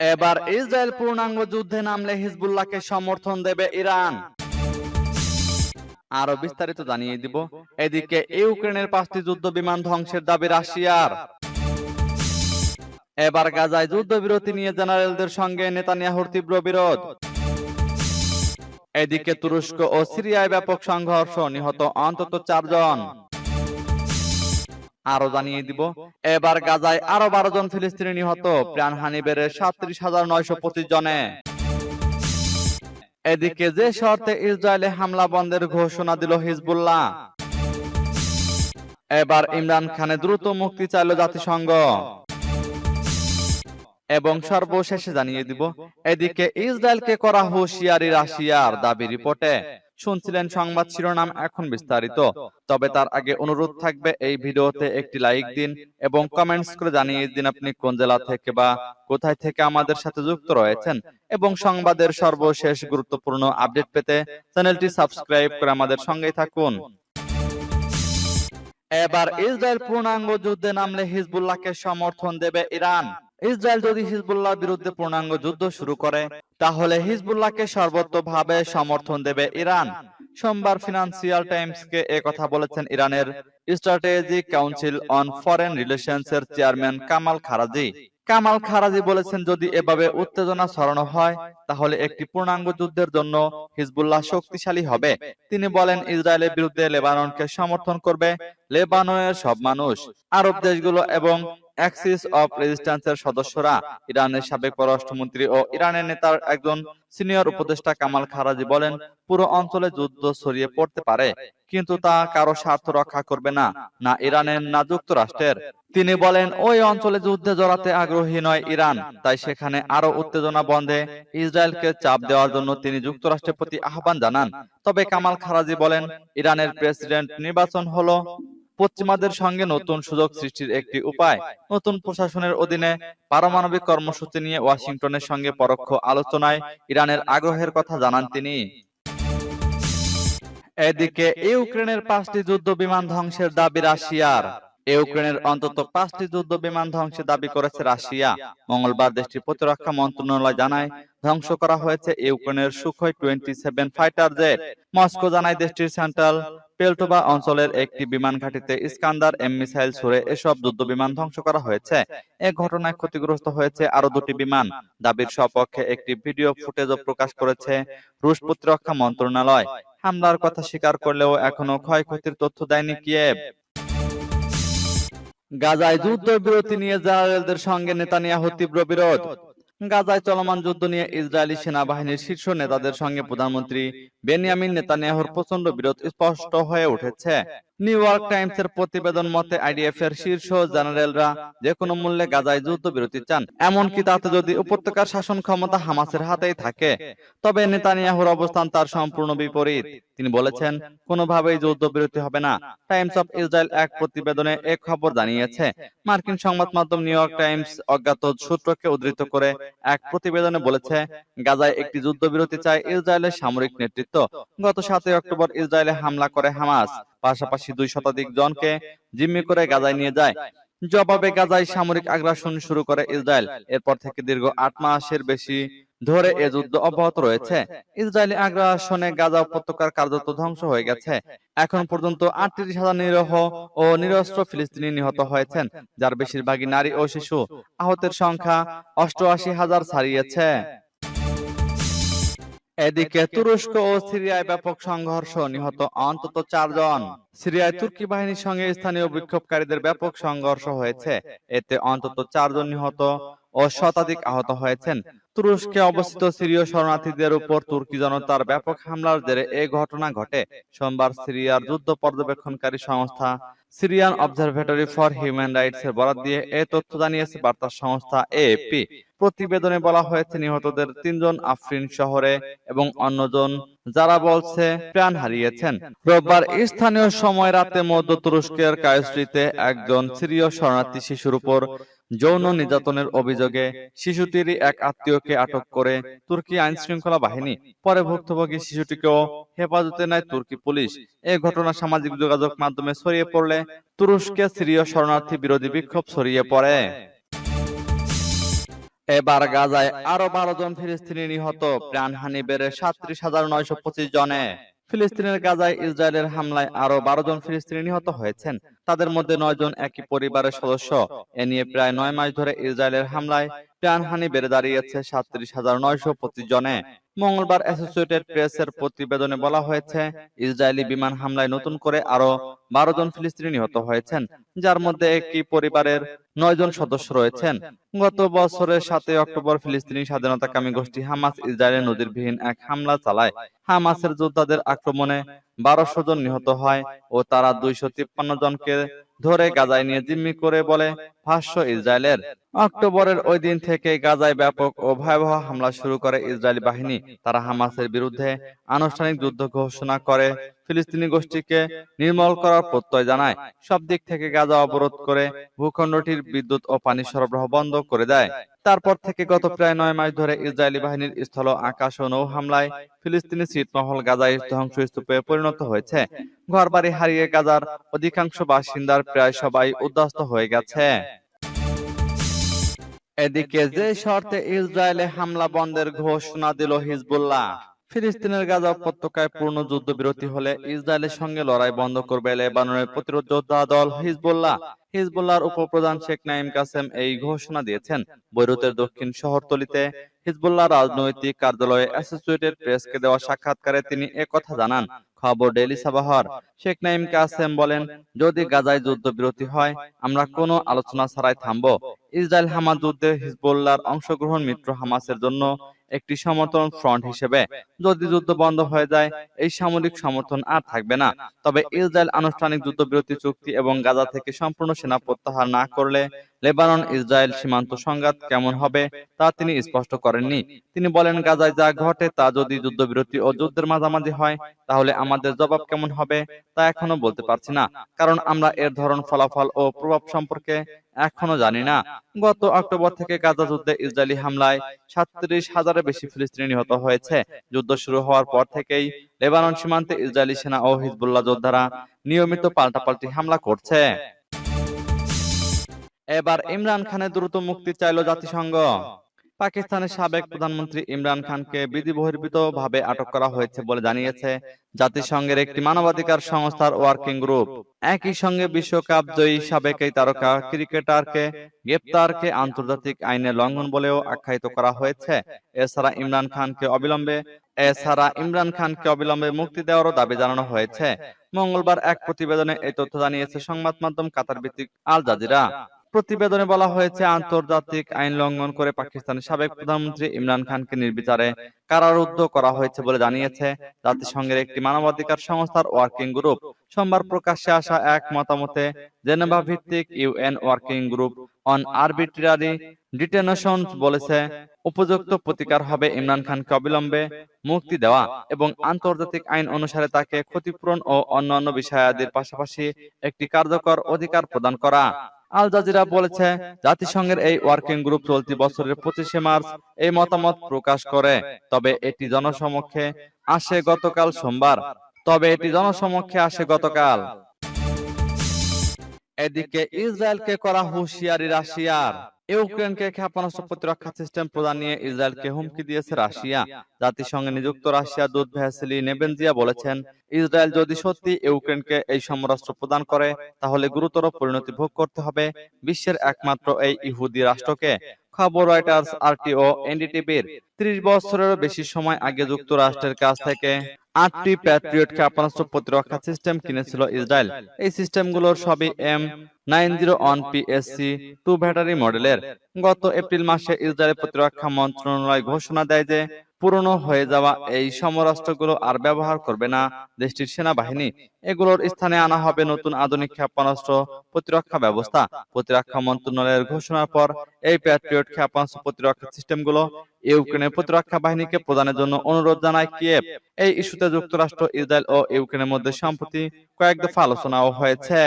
এবার ইসরায়েল পূর্ণাঙ্গ যুদ্ধে নামলে হিজবুল্লাহকে সমর্থন দেবে ইরান। আরও বিস্তারিত জানিয়ে দিব। এদিকে ইউক্রেনের পাঁচটি যুদ্ধ বিমান ধ্বংসের দাবি রাশিয়ার। এবার গাজায় যুদ্ধবিরতি নিয়ে জেনারেলদের সঙ্গে নেতানিয়াহুর তীব্র বিরোধ। এদিকে তুরস্ক ও সিরিয়ায় ব্যাপক সংঘর্ষ নিহত অন্তত চারজন। আরও জানিয়ে দিব। এবার গাজায় আরও বারো জন ফিলিস্তিনি নিহত। প্রাণহানি বেড়ে সাত্রিশ হাজার নয়শো পঁচিশ জনে। এদিকে যে শর্তে ইসরায়েলে হামলা বন্ধের ঘোষণা দিল হিজবুল্লাহ। এবার ইমরান খানে দ্রুত মুক্তি চাইল জাতিসংঘ। এবং সর্বশেষে জানিয়ে দিব, এদিকে ইসরায়েলকে করা হুঁশিয়ারি রাশিয়ার দাবি রিপোর্টে। শুনছিলেন সংবাদ শিরোনাম এখন বিস্তারিত। তবে তার আগে অনুরোধ থাকবে এই ভিডিওতে একটি লাইক দিন এবং কমেন্টস করে জানিয়ে দিন আপনি কোন জেলা থেকে বা কোথায় থেকে আমাদের সাথে যুক্ত রয়েছেন এবং সংবাদের সর্বশেষ গুরুত্বপূর্ণ আপডেট পেতে চ্যানেলটি সাবস্ক্রাইব করে আমাদের সঙ্গেই থাকুন। এবার ইসরায়েল পূর্ণাঙ্গ যুদ্ধে নামলে হিজবুল্লাহকে সমর্থন দেবে ইরান। ইসরায়েল যদি হিজবুল্লাহ বিরুদ্ধে পূর্ণাঙ্গ যুদ্ধ শুরু করে, তাহলে হিজবুল্লাহকে সর্বতভাবে সমর্থন দেবে ইরান। সোমবার ফিনান্সিয়াল টাইমসকে এ কথা বলেছেন ইরানের strategic council on foreign relations এর chairman Kamal Kharrazi Kamal Kharrazi বলেছেন, যদি এভাবে উত্তেজনা ছড়ানো হয়, তাহলে একটি পূর্ণাঙ্গ যুদ্ধের জন্য হিজবুল্লাহ শক্তিশালী হবে। তিনি বলেন, ইসরায়েলের বিরুদ্ধে লেবাননকে সমর্থন করবে লেবাননের সব মানুষ, আরব দেশগুলো এবং অ্যাক্সিস অফ রেজিস্ট্যান্সের সদস্যরা ইরানের সাবেক পররাষ্ট্রমন্ত্রী ও ইরানের নেতার একজন সিনিয়র উপদেষ্টা কামাল খারাজি বলেন, পুরো অঞ্চলে যুদ্ধ ছড়িয়ে পড়তে পারে, কিন্তু তা কারও স্বার্থ রক্ষা করবে না না ইরানের না যুক্তরাষ্ট্রের। তিনি বলেন, ওই অঞ্চলে যুদ্ধে জড়াতে আগ্রহী নয় ইরান, তাই সেখানে আরও উত্তেজনা বন্ধে ইসরায়েলকে চাপ দেওয়ার জন্য তিনি যুক্তরাষ্ট্রের প্রতি আহ্বান জানান। তবে কামাল খারাজি বলেন, ইরানের প্রেসিডেন্ট নির্বাচন হলো পশ্চিমাদের সঙ্গে নতুন সুযোগ সৃষ্টির একটি উপায়। নতুন প্রশাসনের অধীনে পারমাণবিক কর্মসূচি নিয়ে ওয়াশিংটনের সঙ্গে পরোক্ষ আলোচনায় ইরানের আগ্রহের কথা জানান তিনি। এদিকে ইউক্রেনের পাঁচটি যুদ্ধ বিমান ধ্বংসের দাবি রাশিয়ার। ইউক্রেনের অন্তত পাঁচটি যুদ্ধ বিমান ধ্বংসের দাবি করেছে রাশিয়া। মঙ্গলবার দেশটির প্রতিরক্ষা মন্ত্রণালয় জানায়, ধ্বংস করা হয়েছে ইউক্রেনের Sukhoi twenty seven fighter jet. Moscow জানায় দেশটির সেন্ট্রাল পেলটোবা অঞ্চলের একটি বিমান ঘাঁটিতে ইস্কান্দার এম মিসাইল ছুড়ে এসব যুদ্ধ বিমান ধ্বংস করা হয়েছে। এ ঘটনায় ক্ষতিগ্রস্ত হয়েছে আরও দুটি বিমান। দাবির সপক্ষে একটি ভিডিও ফুটেজও প্রকাশ করেছে রুশ প্রতিরক্ষা মন্ত্রণালয়। হামলার কথা স্বীকার করলেও এখনও ক্ষয়ক্ষতির তথ্য দেয়নি কিয়েভ। গাজায় যুদ্ধবিরতি নিয়ে জেনারেলদের সঙ্গে নেতানিয়াহু তীব্র বিরোধ। গাজায় চলমান যুদ্ধ নিয়ে ইসরায়েলি সেনাবাহিনীর শীর্ষ নেতাদের সঙ্গে প্রধানমন্ত্রী বেনিয়ামিন নেতানিয়াহুর প্রচণ্ড বিরোধ স্পষ্ট হয়ে উঠেছে। নিউ ইয়র্ক টাইমস এর প্রতিবেদন মতে আইডিএফ এর শীর্ষ জেনারেলরা যে কোনো মূল্যে গাজায় যুদ্ধবিরতি চান এমনকি তাতে যদি উপত্যকার শাসন ক্ষমতা হামাসের হাতেই থাকে। তবে নেতানিয়াহুর অবস্থান তার সম্পূর্ণ বিপরীত। তিনি বলেছেন কোনোভাবেই যুদ্ধবিরতি হবে না। টাইমস অফ ইসরায়েল এক প্রতিবেদনে এক খবর জানিয়েছে মার্কিন সংবাদ মাধ্যম নিউ ইয়র্ক টাইমস অজ্ঞাত সূত্রকে উদ্ধৃত করে এক প্রতিবেদনে বলেছে গাজায় একটি যুদ্ধবিরতি চায় ইসরায়েলের সামরিক নেতৃত্ব গত সাতই অক্টোবর ইসরায়েলে হামলা করে হামাস পাশাপাশি দুই শতাধিক জনকে জিম্মি করে গাজায় নিয়ে যায়। জবাবে গাজায় সামরিক আগ্রাসন শুরু করে ইসরায়েল। এরপর থেকে দীর্ঘ আট মাসের বেশি ধরে এ যুদ্ধ অব্যাহত রয়েছে। ইসরায়েলি আগ্রাসনে গাজা উপত্যকার কার্যত ধ্বংস হয়ে গেছে। এখন পর্যন্ত আটত্রিশ হাজার নিরহ ও নিরস্ত্র ফিলিস্তিনি নিহত হয়েছেন, যার বেশিরভাগই নারী ও শিশু। আহতের সংখ্যা অষ্টআশি হাজার ছাড়িয়েছে। এদিকে তুরস্ক ও সিরিয়ায় ব্যাপক সংঘর্ষ নিহত অন্তত চারজন। সিরিয়ায় তুর্কি বাহিনীর সঙ্গে স্থানীয় বিক্ষোভকারীদের ব্যাপক সংঘর্ষ হয়েছে। এতে অন্তত চারজন নিহত। ও শতাধিক আহত হয়েছেন। তুরস্কে অবস্থিত সিরীয় শরণার্থীদের উপর তুর্কি জনতার ব্যাপক হামলার জেরে এই ঘটনা ঘটে। সোমবার সিরিয়ার যুদ্ধ পর্যবেক্ষণকারী সংস্থা Syrian Observatory for Human Rights এর বরাদ দিয়ে এই তথ্য জানিয়েছে বার্তা সংস্থা এএপি প্রতিবেদনে বলা হয়েছে, নিহতদের তিনজন আফরিন শহরে এবং অন্যজন যারা বলছে প্রাণ হারিয়েছেন। রোববার স্থানীয় সময় রাতে মধ্য তুরস্কের কায়স্ট্রিতে একজন সিরীয় শরণার্থী শিশুর উপর যৌন নির্যাতনের অভিযোগে শিশুটির এক আত্মীয়কে আটক করে তুর্কি আইন শৃঙ্খলা বাহিনী পরে ভুক্তভোগী শিশুটিকেও হেফাজতে নেয় তুর্কি পুলিশ। এই ঘটনা সামাজিক যোগাযোগ মাধ্যমে ছড়িয়ে পড়লে তুরস্কে সিরীয় শরণার্থী বিরোধী বিক্ষোভ ছড়িয়ে পড়ে। এবার গাজায় আরও বারো জন ফিলিস্তিনি নিহত। প্রাণহানি বেড়ে সাত্রিশ হাজার নয়শো পঁচিশ জনে। ফিলিস্তিনের গাজায় ইসরায়েলের হামলায় আরও বারো জন ফিলিস্তিনি নিহত হয়েছেন। তাদের মধ্যে নয় জন একই পরিবারের সদস্য। এ নিয়ে প্রায় নয় মাস ধরে ইসরায়েলের হামলায় প্রাণহানি বেড়ে দাঁড়িয়েছে সাত্রিশ হাজার নয়শো পঁচিশ জনে। মঙ্গলবার অ্যাসোসিয়েটেড প্রেসের প্রতিবেদনে বলা হয়েছে, ইসরায়েলি বিমান হামলায় নতুন করে আরও বারো জন ফিলিস্তিনি নিহত হয়েছেন, যার মধ্যে একটি পরিবারের নয় জন সদস্য রয়েছেন। গত বছরের সাতই অক্টোবর ফিলিস্তিনি স্বাধীনতাকামী গোষ্ঠী হামাস ইসরায়েলের নদীরবিহীন এক হামলা চালায়। হামাসের যোদ্ধাদের আক্রমণে বারোশো জন নিহত হয় ও তারা দুইশো তিপ্পান্ন জনকে ধরে গাজায় নিয়ে জিম্মি করে বলে ভাষ্য ইসরায়েলের। অক্টোবরের ওই দিন থেকে গাজায় ব্যাপক ও ভয়াবহ হামলা শুরু করে ইসরায়েলি বাহিনী। তারা হামাসের বিরুদ্ধে আনুষ্ঠানিক যুদ্ধ ঘোষণা করে ফিলিস্তিনি গোষ্ঠীকে নির্মূল করার প্রত্যয় জানায়। সব দিক থেকে গাজা অবরোধ করে ভূখণ্ডটির বিদ্যুৎ ও পানি সরবরাহ বন্ধ করে দেয়। তারপর থেকে গত প্রায় নয় মাস ধরে ইসরায়েলি বাহিনীর স্থল আকাশ ও নৌ হামলায় ফিলিস্তিনি ছিটমহল গাজায় ধ্বংসস্তূপে পরিণত হয়েছে। ঘরবাড়ি হারিয়ে গাজার অধিকাংশ বাসিন্দার প্রায় সবাই উদ্বাস্ত হয়ে গেছে। এদিকে যে শর্তে ইসরায়েলে হামলা বন্ধের ঘোষণা দিল হিজবুল্লাহ। ফিলিস্তিনের গাজা উপত্যকায় পূর্ণ যুদ্ধবিরতি হলে ইসরায়েলের সঙ্গে লড়াই বন্ধ করবে লেবাননের প্রতিরোধ যোদ্ধা দল হিজবুল্লাহ। হিজবুল্লাহর উপপ্রধান শেখ নাইম কাসেম এই ঘোষণা দিয়েছেন। বৈরুতের দক্ষিণ শহরতলিতে হিজবুল্লাহ রাজনৈতিক কার্যালয়ে অ্যাসোসিয়েটেড প্রেসকে দেওয়া সাক্ষাৎকারে তিনি একথা জানান। খবর ডেলি সাবাহর শেখ নাইম কাসেম বলেন, যদি গাজায় যুদ্ধবিরতি হয়, আমরা কোনো আলোচনা ছাড়াই থামবো। ইসরায়েল হামাস যুদ্ধে হিজবুল্লাহর অংশগ্রহণ মিত্র হামাসের জন্য একটি সমর্থন ফ্রন্ট হিসেবে। যদি যুদ্ধ বন্ধ হয়ে যায় এই সামরিক সমর্থন আর থাকবে না। তবে ইসরায়েল আনুষ্ঠানিক যুদ্ধবিরতি চুক্তি এবং গাজা থেকে সম্পূর্ণ সেনা প্রত্যাহার না করলে লেবানন ইসরায়েল সীমান্ত সংঘাত কেমন হবে তা তিনি স্পষ্ট করেননি। তিনি বলেন গাজায় যা ঘটে তা যদি যুদ্ধবিরতি ও যুদ্ধের মাঝামাঝি হয় তাহলে আমাদের জবাব কেমন হবে তা এখনও বলতে পারছি না। কারণ আমরা এর ধরন ফলাফল ও প্রভাব সম্পর্কে এখনও জানি না। গত অক্টোবর থেকে গাজা যুদ্ধে ইসরায়েলি হামলায় সাতত্রিশ হাজারের বেশি ফিলিস্তিনি নিহত হয়েছে। যুদ্ধ শুরু হওয়ার পর থেকেই লেবানন সীমান্তে ইসরায়েলি সেনা ও হিজবুল্লাহ যোদ্ধারা নিয়মিত পাল্টাপাল্টি হামলা করছে। এবার ইমরান খানের দ্রুত মুক্তি চাইল জাতিসংঘ। পাকিস্তানের সাবেক প্রধানমন্ত্রী ইমরান খানকে বিধি বহির্ভূত ভাবে আটক করা হয়েছে বলে জানিয়েছে জাতিসংঘের একটি মানবাধিকার সংস্থার ওয়ার্কিং গ্রুপ একই সঙ্গে বিশ্বকাপ জয়ী সাবেক এই তারকা ক্রিকেটারকে গ্রেপ্তারকে আন্তর্জাতিক আইনের লঙ্ঘন বলেও আখ্যায়িত করা হয়েছে। এছাড়া ইমরান খানকে অবিলম্বে এছাড়া ইমরান খানকে অবিলম্বে মুক্তি দেওয়ারও দাবি জানানো হয়েছে। মঙ্গলবার এক প্রতিবেদনে এই তথ্য জানিয়েছে সংবাদ মাধ্যম কাতার ভিত্তিক আল জাজিরা প্রতিবেদনে বলা হয়েছে আন্তর্জাতিক আইন লঙ্ঘন করে পাকিস্তানের সাবেক প্রধানমন্ত্রী ইমরান খানকে নির্বিচারে কারারুদ্ধ করা হয়েছে বলে জানিয়েছে জাতিসংঘের একটি মানবাধিকার সংস্থার ওয়ার্কিং গ্রুপ সোমবার প্রকাশ্যে আসা এক মতামতে জেনেভা ভিত্তিক UN working group on arbitrary detention বলেছে উপযুক্ত প্রতিকার হবে ইমরান খানকে অবিলম্বে মুক্তি দেওয়া এবং আন্তর্জাতিক আইন অনুসারে তাকে ক্ষতিপূরণ ও অন্যান্য বিষয়াদির পাশাপাশি একটি কার্যকর অধিকার প্রদান করা। আল জাজিরা বলেছে জাতিসংঘের এই ওয়ার্কিং গ্রুপ চলতি বছরের পঁচিশে মার্চ এই মতামত প্রকাশ করে। তবে এটি জনসমক্ষে আসে গতকাল সোমবার। তবে এটি জনসমক্ষে আসে গতকাল। এদিকে ইসরায়েলকে করা হুঁশিয়ারি রাশিয়ার। ইউক্রেনকে ক্ষেপণাস্ত্র প্রতিরক্ষা সিস্টেম প্রদান নিয়ে ইসরায়েলকে হুমকি দিয়েছে রাশিয়া। জাতিসংঘে নিযুক্ত রাশিয়া দূত ভ্যাসিলি নেবেনজিয়া বলেছেন ইসরায়েল যদি সত্যি ইউক্রেনকে এই সমরাস্ত্র প্রদান করে তাহলে গুরুতর পরিণতি ভোগ করতে হবে বিশ্বের একমাত্র এই ইহুদি রাষ্ট্রকে। খবর রয়টার্স আরটিও এনডিটিভির। ত্রিশ বছরেরও বেশি সময় আগে যুক্তরাষ্ট্রের কাছ থেকে আটটি প্যাট্রিয়ট ক্ষেপণাস্ত্র প্রতিরক্ষা সিস্টেম কিনেছিল ইসরায়েল। এই সিস্টেমগুলোর সবই M nine zero one PSC two battery মডেলের। গত এপ্রিল মাসে ইসরায়েলের প্রতিরক্ষা মন্ত্রণালয় ঘোষণা দেয় যে পুরনো হয়ে যাওয়া এই সমরাস্ত্রগুলো আর ব্যবহার করবে না দেশটির সেনাবাহিনী। এগুলোর স্থানে আনা হবে নতুন আধুনিক ক্ষেপণাস্ত্র প্রতিরক্ষা ব্যবস্থা। প্রতিরক্ষা মন্ত্রণালয়ের ঘোষণার পর এই প্যাট্রিয়ট ক্ষেপণাস্ত্র প্রতিরক্ষা সিস্টেমগুলো ইউক্রেনের প্রতিরক্ষা বাহিনীকে প্রদানের জন্য অনুরোধ জানায় কিয়েভ। এই ইস্যুতে যুক্তরাষ্ট্র ইসরায়েল ও ইউক্রেনের মধ্যে সম্প্রতি কয়েক দফা আলোচনাও হয়েছে।